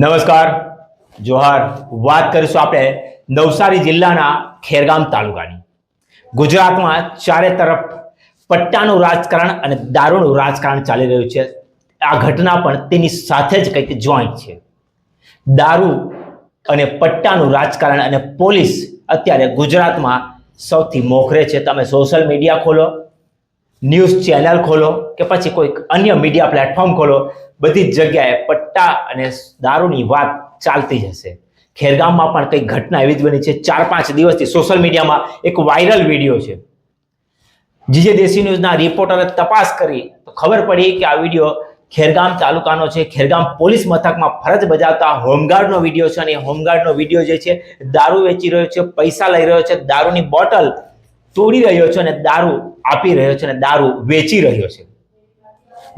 નમસ્કાર, જોહાર. વાત કરીશું આપણે નવસારી જિલ્લાના ખેરગામ તાલુકાની. ગુજરાતમાં ચારે તરફ પટ્ટાનું રાજકારણ અને દારૂનું રાજકારણ ચાલી રહ્યું છે. આ ઘટના પણ તેની સાથે જ કંઈક જોઈન્ટ છે. દારૂ અને પટ્ટાનું રાજકારણ અને પોલીસ અત્યારે ગુજરાતમાં સૌથી મોખરે છે. તમે સોશિયલ મીડિયા ખોલો ન્યૂઝ ચેનલ ખોલો કે પછી કોઈક અન્ય મીડિયા પ્લેટફોર્મ ખોલો, બધી જ જગ્યાએ પટ્ટા અને દારૂની વાત ચાલતી જ હશે ખેરગામમાં પણ કંઈક ઘટના એવી જ બની છે. ચાર પાંચ દિવસથી સોશિયલ મીડિયામાં એક વાયરલ વીડિયો છે. જીજે દેશી ન્યૂઝના રિપોર્ટરે તપાસ કરી. તો ખબર પડી કે આ વીડિયો ખેરગામ તાલુકાનો છે. ખેરગામ પોલીસ મથકમાં ફરજ બજાવતા હોમગાર્ડનો વીડિયો છે અને હોમગાર્ડનો વીડિયો જે છે, દારૂ વેચી રહ્યો છે, પૈસા લઈ રહ્યો છે, દારૂની બોટલ તોડી રહ્યો છે અને દારૂ આપી રહ્યો છે અને દારૂ વેચી રહ્યો છે.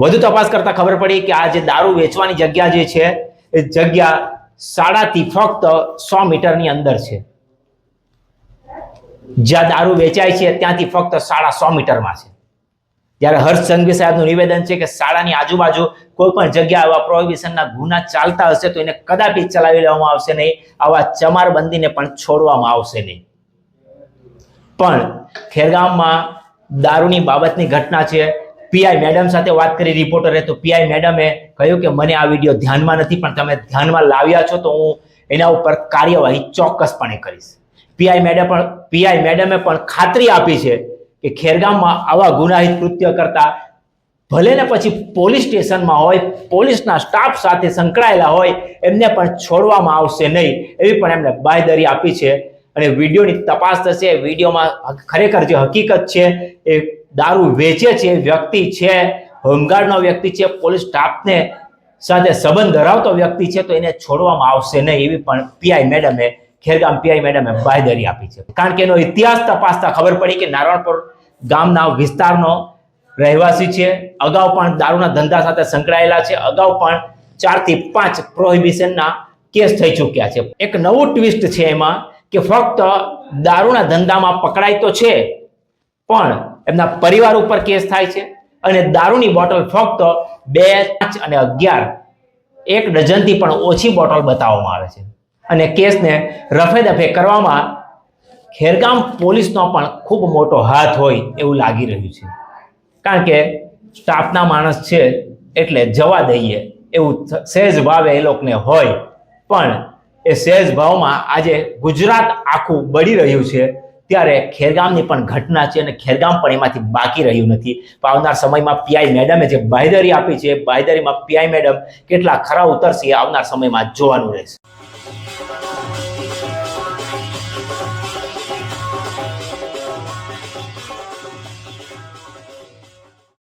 વધુ તપાસ કરતા ખબર પડી કે આ જે દારૂ વેચવાની જગ્યા જે છે, એ જગ્યા સાડાથી ફક્ત સો મીટરની અંદર છે. જ્યાં દારૂ વેચાય છે, ત્યાંથી ફક્ત સાડા સો મીટરમાં છે. જ્યારે હર્ષ સંઘવી સાહેબનું નિવેદન છે કે શાળાની આજુબાજુ કોઈ પણ જગ્યા આવા પ્રોહિબિશનના ગુના ચાલતા હશે તો એને કદાપી ચલાવી લેવામાં આવશે નહીં. આવા ચમારબંધીને પણ છોડવામાં આવશે નહીં. પણ ખેરગામમાં દારૂની બાબતની ઘટના છે. પીઆઈ મેડમ સાથે વાત કરી રિપોર્ટરે તો પીઆઈ મેડમે કહ્યું કે મને આ વીડિયો ધ્યાનમાં નથી, પણ તમે ધ્યાનમાં લાવ્યા છો, તો હું એના ઉપર કાર્યવાહી ચોક્કસપણે કરીશ. પીઆઈ મેડમ પણ, પીઆઈ મેડમે પણ ખાતરી આપી છે કે ખેરગામમાં આવા ગુનાહિત કૃત્ય કરતા ભલે ને પછી પોલીસ સ્ટેશનમાં હોય, પોલીસના સ્ટાફ સાથે સંકળાયેલા હોય, એમને પણ છોડવામાં આવશે નહીં, એવી પણ એમને બાયદરી આપી છે. અને વિડીયોની તપાસ થશે. વિડીયોમાં ખરેખર જે હકીકત છે, એ દારૂ વેચે છે, વ્યક્તિ છે, હોમગાર્ડનો વ્યક્તિ છે, પોલીસ સ્ટાફને સાથે સંબંધ ધરાવતો વ્યક્તિ છે, તો એને છોડવામાં આવશે નહીં એવી પણ પીઆઈ મેડમે, ખેરગામ પીઆઈ મેડમે બાંયધરી આપી છે. કારણ કે એનો ઇતિહાસ તપાસતા ખબર પડી કે નારાયણપુર ગામના વિસ્તારનો રહેવાસી છે. અગાઉ પણ દારૂના ધંધા સાથે સંકળાયેલા છે. અગાઉ પણ ચારથી પાંચ પ્રોહિબિશનના કેસ થઈ ચૂક્યા છે. એક નવું ટ્વિસ્ટ છે એમાં. કે ફક્ત દારૂના ધંધામાં પકડાય તો છે, પણ એમના પરિવાર ઉપર કેસ થાય છે અને દારૂની બોટલ ફક્ત બે, પાંચ અને અગિયાર, એક ડઝનથી પણ ઓછી બોટલ બતાવવામાં આવે છે. અને કેસને રફે દફે કરવામાં ખેરગામ પોલીસનો પણ ખૂબ મોટો હાથ હોય એવું લાગી રહ્યું છે. કારણ કે સ્ટાફના માણસ છે એટલે જવા દઈએ એવું સહેજ ભાવે એ લોકોને હોય. પણ એ સહેજ ભાવમાં આજે ગુજરાત આખું બળી રહ્યું છે. ત્યારે ખેરગામની પણ ઘટના છે અને ખેરગામ પણ એમાંથી બાકી રહ્યું નથી. આવનાર સમયમાં પીઆઈ મેડમે જે બાંયધરી આપી છે એ પીઆઈ મેડમ કેટલા ખરા ઉતરશે આવનાર સમયમાં જોવાનું રહેશે.